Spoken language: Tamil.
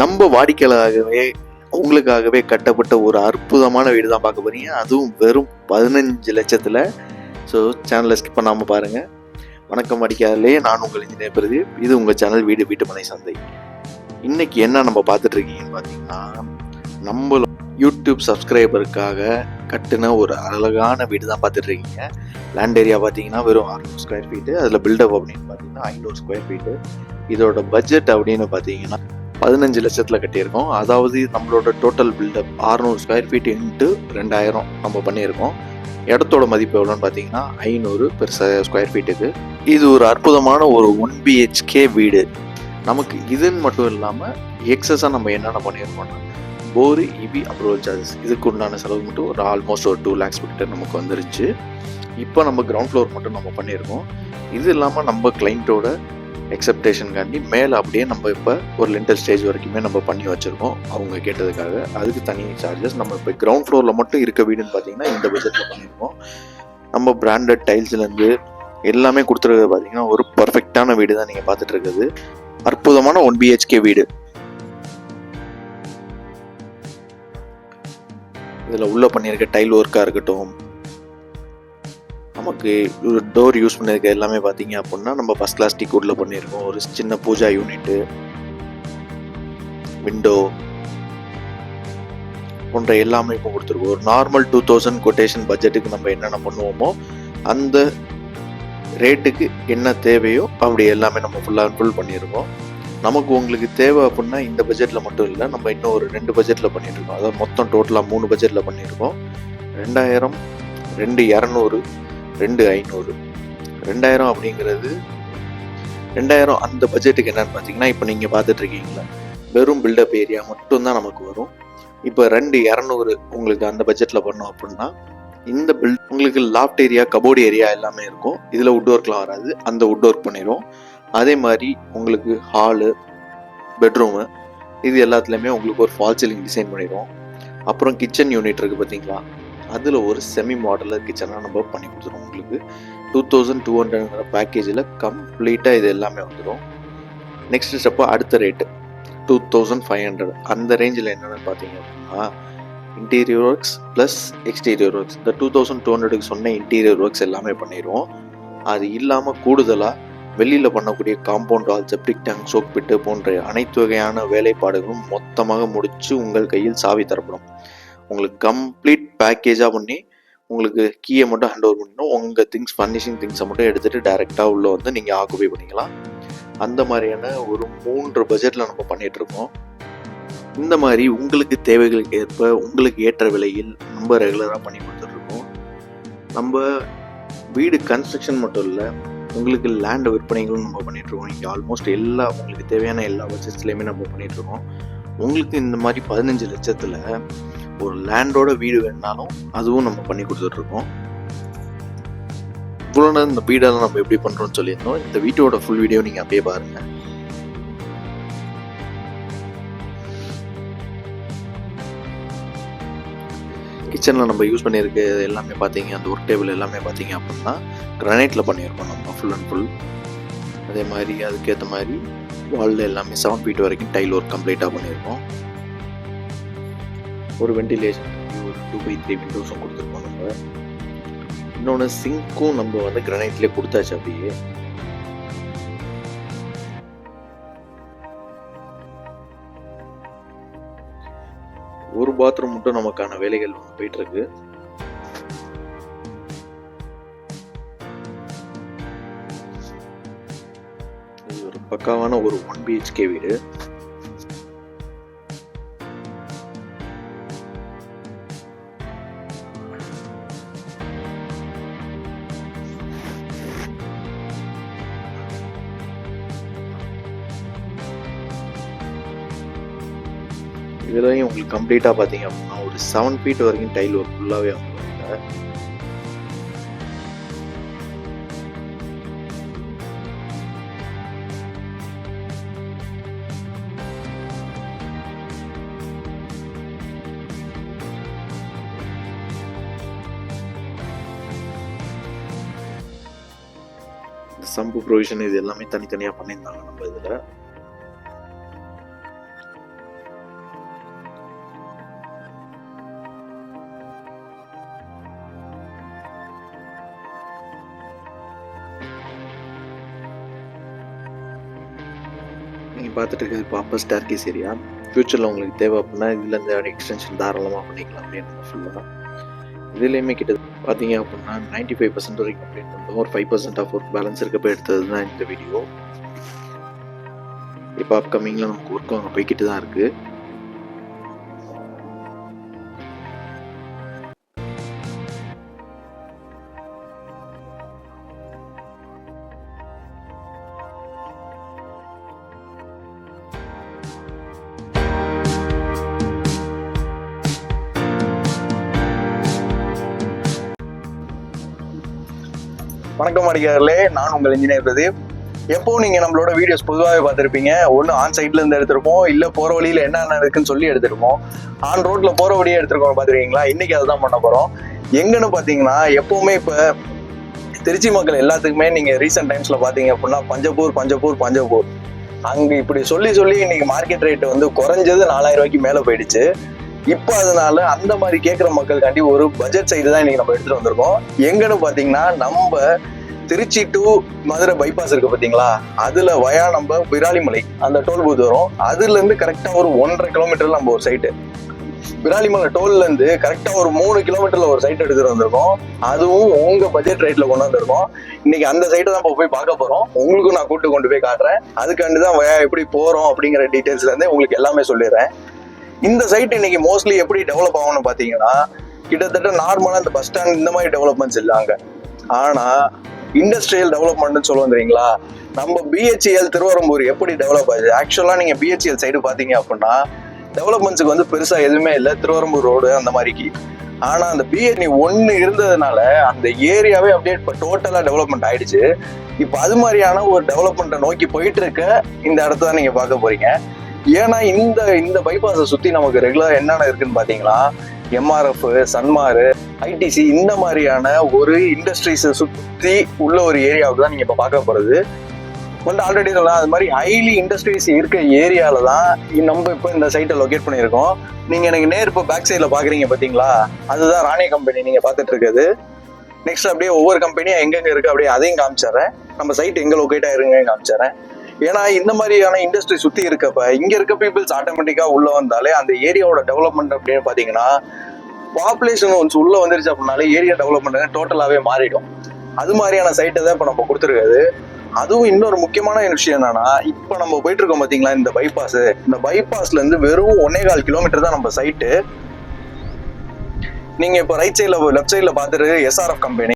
நம்ம வாடிக்கையாளராகவே உங்களுக்காகவே கட்டப்பட்ட ஒரு அற்புதமான வீடு தான் பார்க்க போறீங்க. அதுவும் வெறும் பதினஞ்சு லட்சத்தில். ஸோ சேனலை ஸ்கிப் பண்ணாமல் பாருங்கள் வணக்கம் வாடிக்கையாளர்களே நான் உங்கள் இன்ஜினியர் பிரதீப். இது உங்கள் சேனல் வீடு வீட்டுமனை சந்தை. இன்னைக்கு என்ன நம்ம பார்த்துட்ருக்கீங்கன்னு பார்த்தீங்கன்னா நம்மளும் யூடியூப் சப்ஸ்கிரைபருக்காக கட்டின ஒரு அழகான வீடு தான் பார்த்துட்ருக்கீங்க லேண்ட் ஏரியா பார்த்தீங்கன்னா வெறும் அறுநூறு ஸ்கொயர் ஃபீட்டு அதில் பில்டப் அப்படின்னு பார்த்தீங்கன்னா ஐநூறு ஸ்கொயர் ஃபீட்டு இதோட பட்ஜெட் அப்படின்னு பார்த்தீங்கன்னா பதினஞ்சு லட்சத்தில் கட்டியிருக்கோம். அதாவது நம்மளோட total built up 600 square feet into ரெண்டாயிரம் நம்ம பண்ணியிருக்கோம். இடத்தோட மதிப்பு எவ்வளோன்னு பார்த்தீங்கன்னா ஐநூறு பெர் ஸ்கொயர் ஃபீட்டுக்கு இது ஒரு அற்புதமான ஒரு ஒன் பிஹெச்கே வீடு. நமக்கு இதுன்னு மட்டும் இல்லாமல் எக்ஸஸாக நம்ம என்னென்ன பண்ணியிருக்கோம்னா போரு இபி அப்ரூவல் சார்ஜஸ் இதுக்கு உண்டான செலவு மட்டும் ஒரு ஆல்மோஸ்ட் ஒரு டூ லேக்ஸ் கிட்ட நமக்கு வந்துருச்சு. இப்போ நம்ம கிரவுண்ட் ஃப்ளோர் மட்டும் நம்ம பண்ணியிருக்கோம். இது இல்லாமல் நம்ம கிளைண்ட்டோட எக்ஸப்டேஷனுக்காண்டி மேலே அப்படியே நம்ம இப்போ ஒரு லிண்டல் ஸ்டேஜ் வரைக்குமே நம்ம பண்ணி வச்சுருக்கோம். அவங்க கேட்டதுக்காக. அதுக்கு தனி சார்ஜஸ் நம்ம இப்போ கிரவுண்ட் ஃப்ளோரில் மட்டும் இருக்க வீடுன்னு பார்த்தீங்கன்னா இந்த பட்ஜெட்டில் பண்ணியிருக்கோம் நம்ம பிராண்டட் டைல்ஸ்லேருந்து எல்லாமே கொடுத்துருக்கிறது பார்த்தீங்கன்னா ஒரு பர்ஃபெக்டான வீடு தான் நீங்கள் பார்த்துட்டு இருக்குது அற்புதமான ஒன் பிஹெச்கே வீடு. இதில் உள்ளே பண்ணியிருக்க டைல் ஒர்க்காக இருக்கட்டும் நமக்கு டோர் யூஸ் பண்ணியிருக்க எல்லாமே பார்த்தீங்க அப்படின்னா நம்ம ஃபஸ்ட் கிளாஸ் டிக் உள்ள பண்ணியிருக்கோம் ஒரு சின்ன பூஜா யூனிட்டு விண்டோ போன்ற எல்லாமே இப்போ கொடுத்துருக்கோம். ஒரு நார்மல் டூ தௌசண்ட் கொட்டேஷன் பட்ஜெட்டுக்கு நம்ம என்னென்ன பண்ணுவோமோ அந்த ரேட்டுக்கு என்ன தேவையோ அப்படி எல்லாமே நம்ம ஃபுல்லாக ஃபுல் பண்ணியிருக்கோம் நமக்கு உங்களுக்கு தேவை அப்படின்னா இந்த பட்ஜெட்டில் மட்டும் இல்லை நம்ம இன்னும் ஒரு ரெண்டு பட்ஜெட்டில் பண்ணியிருக்கோம் அதாவது மொத்தம் டோட்டலாக மூணு பட்ஜெட்டில் பண்ணியிருக்கோம் ரெண்டாயிரம் ரெண்டு இரநூறு ரெண்டு ஐநூறு. ரெண்டாயிரம் அப்படிங்கிறது ரெண்டாயிரம் அந்த பட்ஜெட்டுக்கு என்னன்னு பார்த்தீங்கன்னா இப்போ நீங்கள் பார்த்துட்ருக்கீங்களா வெறும் பில்டப் ஏரியா மட்டும்தான் நமக்கு வரும். இப்போ ரெண்டு இரநூறு உங்களுக்கு அந்த பட்ஜெட்டில் பண்ணோம் அப்படின்னா இந்த பில் உங்களுக்கு லாஃப்ட் ஏரியா கபோர்டு ஏரியா எல்லாமே இருக்கும். இதில் உட் ஒர்க்லாம் வராது. அந்த வுட் ஒர்க் பண்ணிடும் அதே மாதிரி உங்களுக்கு ஹாலு பெட்ரூமு இது எல்லாத்துலேயுமே உங்களுக்கு ஒரு ஃபால் சீலிங் டிசைன் பண்ணிடுவோம் அப்புறம் கிச்சன் யூனிட் இருக்குது பார்த்தீங்களா அதில் ஒரு செமி மாடலர் கிச்சனாக நம்ம பண்ணி கொடுத்துருவோம் உங்களுக்கு. டூ தௌசண்ட் டூ ஹண்ட்ரட்ங்கிற பேக்கேஜில் கம்ப்ளீட்டாக இது எல்லாமே வந்துடும் நெக்ஸ்ட் ஸ்டெப்பு அடுத்த rate two thousand five hundred அந்த ரேஞ்சில் என்னென்னு பார்த்தீங்க அப்படின்னா interior works plus exterior works இந்த டூ தௌசண்ட் டூ ஹண்ட்ரடுக்கு சொன்ன இன்டீரியர் ஒர்க்ஸ் எல்லாமே பண்ணிடுவோம் அது இல்லாமல் கூடுதலாக வெளியில் பண்ணக்கூடிய compound wall septic tank soak pit போன்ற அனைத்து வகையான வேலைப்பாடுகளும் மொத்தமாக முடித்து உங்கள் கையில் சாவி தரப்படும். உங்களுக்கு கம்ப்ளீட் பேக்கேஜாக பண்ணி உங்களுக்கு கீயை மட்டும் ஹேண்ட் ஓவர் பண்ணிடணும் உங்கள் திங்ஸ் ஃபர்னிஷிங் திங்ஸை மட்டும் எடுத்துகிட்டு டேரெக்டாக உள்ளே வந்து நீங்கள் ஆக்குபை பண்ணிக்கலாம். அந்த மாதிரியான ஒரு மூன்று பட்ஜெட்டில் நம்ம பண்ணிகிட்ருக்கோம் இருக்கோம். இந்த மாதிரி உங்களுக்கு தேவைகளுக்கு ஏற்ப உங்களுக்கு ஏற்ற விலையில் நம்ம ரெகுலராக பண்ணி கொடுத்துட்ருக்கோம் நம்ம வீடு கன்ஸ்ட்ரக்ஷன் மட்டும் இல்லை உங்களுக்கு லேண்ட் விற்பனைகளும் நம்ம பண்ணிகிட்ருக்கோம் இங்கே ஆல்மோஸ்ட் எல்லா உங்களுக்கு தேவையான எல்லா பட்ஜெட்ஸ்லேயுமே நம்ம பண்ணிகிட்ருக்கோம் உங்களுக்கு இந்த மாதிரி பதினஞ்சு லட்சத்தில் ஒரு லேண்டோட வீடு வேணுனாலும் அதுவும் நம்ம பண்ணி கொடுத்துட்ருக்கோம். இவ்வளோ நேரம் இந்த வீடெல்லாம் நம்ம எப்படி பண்ணுறோம்னு சொல்லியிருந்தோம். இந்த வீட்டோட ஃபுல் வீடியோ நீங்கள் அப்படியே பாருங்கள் கிச்சனில் நம்ம யூஸ் பண்ணியிருக்க எல்லாமே பார்த்தீங்க அந்த ஒர்க் டேபிள் எல்லாமே பார்த்தீங்க அப்படின்னா கிரானைட்டில் பண்ணியிருக்கோம் நம்ம ஃபுல் அண்ட் ஃபுல் அதே மாதிரி அதுக்கேற்ற மாதிரி வாலில் எல்லாமே செவன் ஃபீட் வரைக்கும் டைல் ஒர்க் கம்ப்ளீட்டாக பண்ணியிருக்கோம். ஒரு வெண்டிலேஷன் ஒரு டூ பை த்ரீ விண்டோஸும் கொடுத்துருக்கோம் நம்ம இன்னொன்று சிங்க்கும் நம்ம வந்து கிரானைட்லேயே கொடுத்தாச்சு அப்படியே. ஒரு பாத்ரூம் மட்டும் நமக்கான வேலைகள் வந்து போயிட்டு இருக்கு ஒரு பக்காவான ஒரு ஒன் பிஹெச்கே வீடு. இதுலையும் உங்களுக்கு கம்ப்ளீட்டாக பார்த்தீங்க அப்படின்னா ஒரு செவன் ஃபீட் வரைக்கும் டைல் ஒர்க் ஃபுல்லாகவே வந்துருவாங்க சம்பு ப்ரொவிஷன் இது எல்லாமே தனித்தனியாக பண்ணியிருந்தாங்க நம்ம இதில். பார்த்துட்டு இருக்கிறது இப்போ அப்பர் ஸ்டார்கேஸ் ஏரியா ஃப்யூச்சரில் உங்களுக்கு தேவை அப்படின்னா இதுலேருந்து எக்ஸ்டென்ஷன் தாராளமாக பண்ணிக்கலாம் அப்படின்னு சொல்லலாம் இதுலேயுமே கிட்ட பார்த்தீங்க அப்படின்னா நைன்டி ஃபைவ் பர்சன்ட் வரைக்கும் கம்ப்ளீட் பண்ணிட்டோம் ஒரு five percent of work balance இருக்கப்போ எடுத்தது தான் இந்த வீடியோ இப்போ அப்கமிங்கில் நமக்கு ஒர்க் அங்கே போய்கிட்டு தான் இருக்குது வணக்கம் அடிக்கார்களே நான் உங்கள் இன்ஜினியர் பிரதீப். எப்போ நீங்க நம்மளோட வீடியோஸ் பொதுவாகவே பார்த்துருப்பீங்க. ஒன்று ஆன் சைட்ல இருந்து எடுத்திருப்போம். இல்ல போற வழியில என்னென்ன இருக்குன்னு சொல்லி எடுத்திருப்போம். ஆன் ரோட்ல போற வழியே எடுத்திருக்கோம். பார்த்துருக்கீங்களா? இன்னைக்கு அதை தான் பண்ண போறோம். எங்கன்னு பார்த்தீங்கன்னா எப்பவுமே இப்போ திருச்சி மக்கள் எல்லாத்துக்குமே நீங்க ரீசெண்ட் டைம்ஸ்ல பாத்தீங்க அப்படின்னா பஞ்சப்பூர் பஞ்சப்பூர் பஞ்சப்பூர். அங்க இப்படி சொல்லி சொல்லி இன்னைக்கு மார்க்கெட் ரேட் வந்து குறைஞ்சது நாலாயிரம் ரூபாய்க்கு மேல போயிடுச்சு. இப்போ அதனால அந்த மாதிரி கேட்குற மக்களுக்காண்டி ஒரு பட்ஜெட் சைடு தான் இன்னைக்கு நம்ம எடுத்துட்டு வந்திருக்கோம். எங்கன்னு பாத்தீங்கன்னா நம்ம திருச்சி டு மதுரை பைபாஸ் இருக்கு பாத்தீங்களா அதுல வயா நம்ம விராலிமலை அந்த டோல் பூத் வரும். அதுல இருந்து கரெக்டா ஒரு ஒன்றரை கிலோமீட்டர்ல நம்ம ஒரு சைட்டு விராலிமலை டோல்ல இருந்து கரெக்டா ஒரு மூணு கிலோமீட்டர்ல ஒரு சைட் எடுத்துட்டு வந்திருக்கோம். அதுவும் உங்க பட்ஜெட் ரேட்ல கொண்டு வந்திருக்கோம் இன்னைக்கு அந்த சைட்டை தான் இப்ப போய் பார்க்க போறோம். உங்களுக்கும் நான் கூட்டு கொண்டு போய் காட்டுறேன். அதுக்காண்டி தான் வயா எப்படி போறோம் அப்படிங்கிற டீட்டெயில்ஸ்ல இருந்து உங்களுக்கு எல்லாமே சொல்லிடுறேன். இந்த சைட் இன்னைக்கு மோஸ்ட்லி எப்படி டெவலப் ஆகும்னு பாத்தீங்கன்னா கிட்டத்தட்ட நார்மலா இந்த பஸ் ஸ்டாண்ட் இந்த மாதிரி டெவலப்மெண்ட்ஸ் இல்லாங்க. ஆனா இண்டஸ்ட்ரியல் டெவலப்மெண்ட்னு சொல்லுவோம் தெரியுங்களா? நம்ம பிஹெச்எல் திருவரம்பூர் எப்படி டெவலப் ஆகுது? ஆக்சுவலா நீங்க பிஹெச்எல் சைடு பாத்தீங்க அப்படின்னா டெவலப்மெண்ட்ஸுக்கு வந்து பெருசா எதுவுமே இல்லை. திருவரம்பூர் ரோடு அந்த மாதிரிக்கு. ஆனா அந்த பிஹெச்னி ஒன்னு இருந்ததுனால அந்த ஏரியாவே அப்படியே இப்போ டோட்டலா டெவலப்மெண்ட் ஆயிடுச்சு. இப்போ அது மாதிரியான ஒரு டெவலப்மெண்ட்டை நோக்கி போயிட்டு இருக்க இந்த இடத்த தான் நீங்க பார்க்க போறீங்க. ஏன்னா இந்த இந்த பைபாஸை சுத்தி நமக்கு ரெகுலர் என்னென்ன இருக்குன்னு பாத்தீங்களா? எம்ஆர்எஃப் சன்மாரு ஐடிசி இந்த மாதிரியான ஒரு இண்டஸ்ட்ரீஸை சுத்தி உள்ள ஒரு ஏரியாவுக்கு தான் நீங்க இப்ப பார்க்க போறது. வந்து ஆல்ரெடி சொல்லலாம் அது மாதிரி ஹைலி இண்டஸ்ட்ரீஸ் இருக்க ஏரியால தான் நம்ம இப்போ இந்த சைட்டை லொகேட் பண்ணியிருக்கோம். நீங்க எனக்கு நேர் இப்போ பேக் சைடில் பாக்குறீங்க பாத்தீங்களா? அதுதான் ராணி கம்பெனி நீங்க பார்த்துட்டு இருக்குது நெக்ஸ்ட் அப்படியே ஒவ்வொரு கம்பெனியும் எங்கெங்க இருக்கு அப்படியே அதையும் காமிச்சிடுறேன். நம்ம சைட் எங்க லொகேட் ஆயிருங்க காமிச்சிடுறேன். ஏன்னா இந்த மாதிரியான இண்டஸ்ட்ரி சுத்தி இருக்கப்ப இங்க இருக்க பீப்புள்ஸ் ஆட்டோமேட்டிக்கா உள்ள வந்தாலே அந்த ஏரியாவோட டெவலப்மெண்ட் அப்படின்னு பாத்தீங்கன்னா பாப்புலேஷன் ஒன்ஸ் உள்ள வந்துருச்சு அப்படின்னாலே ஏரியா டெவலப்மெண்ட் டோட்டலாவே மாறிடும். அது மாதிரியான சைட்டை தான் இப்போ நம்ம கொடுத்துருக்காது அதுவும் இன்னொரு முக்கியமான விஷயம் என்னன்னா இப்போ நம்ம போயிட்டு இருக்கோம் பாத்தீங்களா இந்த பைபாஸ் இந்த பைபாஸ்ல இருந்து வெறும் ஒன்னே கால் கிலோமீட்டர் தான் நம்ம சைட்டு நீங்க இப்போ ரைட் சைட்ல லெஃப்ட் சைட்ல பாத்துட்டு எஸ்ஆர்எஃப் கம்பெனி